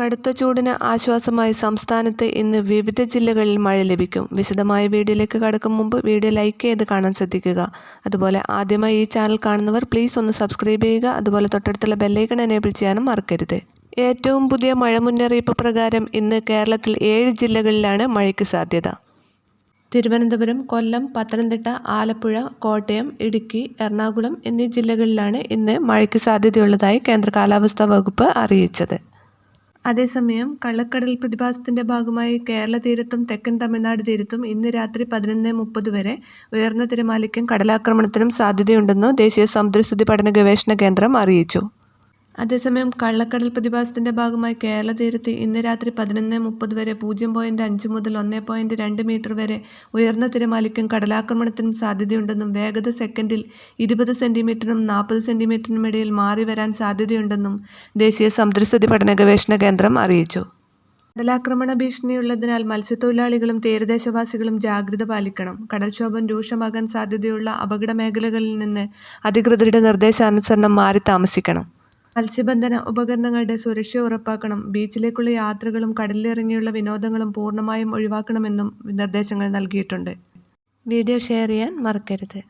കടുത്ത ചൂടിന് ആശ്വാസമായി സംസ്ഥാനത്ത് ഇന്ന് വിവിധ ജില്ലകളിൽ മഴ ലഭിക്കും. വിശദമായ വീഡിയോയിലേക്ക് കടക്കും മുമ്പ് വീഡിയോ ലൈക്ക് ചെയ്ത് കാണാൻ ശ്രദ്ധിക്കുക. അതുപോലെ ആദ്യമായി ഈ ചാനൽ കാണുന്നവർ പ്ലീസ് ഒന്ന് സബ്സ്ക്രൈബ് ചെയ്യുക. അതുപോലെ തൊട്ടടുത്തുള്ള ബെല്ലൈക്കൺ എനേബിൾ ചെയ്യാനും മറക്കരുത്. ഏറ്റവും പുതിയ മഴ മുന്നറിയിപ്പ് പ്രകാരം ഇന്ന് കേരളത്തിൽ ഏഴ് ജില്ലകളിലാണ് മഴയ്ക്ക് സാധ്യത. തിരുവനന്തപുരം കൊല്ലം പത്തനംതിട്ട ആലപ്പുഴ കോട്ടയം ഇടുക്കി എറണാകുളം എന്നീ ജില്ലകളിലാണ് ഇന്ന് മഴയ്ക്ക് സാധ്യതയുള്ളതായി കേന്ദ്ര കാലാവസ്ഥാ വകുപ്പ് അറിയിച്ചത്. അതേസമയം കള്ളക്കടൽ പ്രതിഭാസത്തിന്റെ ഭാഗമായി കേരള തീരത്തും തെക്കൻ തമിഴ്നാട് തീരത്തും ഇന്ന് രാത്രി പതിനൊന്ന് മുപ്പത് വരെ ഉയർന്ന തിരമാലയ്ക്കും കടലാക്രമണത്തിനും സാധ്യതയുണ്ടെന്ന് ദേശീയ സമുദ്രസ്ഥിതി പഠന ഗവേഷണ കേന്ദ്രം അറിയിച്ചു. അതേസമയം കള്ളക്കടൽ പ്രതിഭാസത്തിന്റെ ഭാഗമായി കേരള തീരത്ത് ഇന്ന് രാത്രി പതിനൊന്ന് മുപ്പത് വരെ പൂജ്യം പോയിന്റ് അഞ്ച് മുതൽ ഒന്ന് പോയിന്റ് രണ്ട് മീറ്റർ വരെ ഉയർന്ന തിരമാലയ്ക്കും കടലാക്രമണത്തിനും സാധ്യതയുണ്ടെന്നും വേഗത സെക്കൻഡിൽ ഇരുപത് സെന്റിമീറ്ററിനും നാൽപ്പത് സെന്റിമീറ്ററിനും ഇടയിൽ മാറി വരാൻ സാധ്യതയുണ്ടെന്നും ദേശീയ സമുദ്രസ്ഥിതി പഠന ഗവേഷണ കേന്ദ്രം അറിയിച്ചു. കടലാക്രമണ ഭീഷണിയുള്ളതിനാൽ മത്സ്യത്തൊഴിലാളികളും തീരദേശവാസികളും ജാഗ്രത പാലിക്കണം. കടൽക്ഷോഭം രൂക്ഷമാകാൻ സാധ്യതയുള്ള അപകട മേഖലകളിൽ നിന്ന് അധികൃതരുടെ നിർദ്ദേശാനുസരണം മാറി താമസിക്കണം. മത്സ്യബന്ധന ഉപകരണങ്ങളുടെ സുരക്ഷ ഉറപ്പാക്കണം. ബീച്ചിലേക്കുള്ള യാത്രകളും കടലിലിറങ്ങിയുള്ള വിനോദങ്ങളും പൂർണമായും ഒഴിവാക്കണമെന്നും നിർദ്ദേശങ്ങൾ നൽകിയിട്ടുണ്ട്. വീഡിയോ ഷെയർ ചെയ്യാൻ മറക്കരുത്.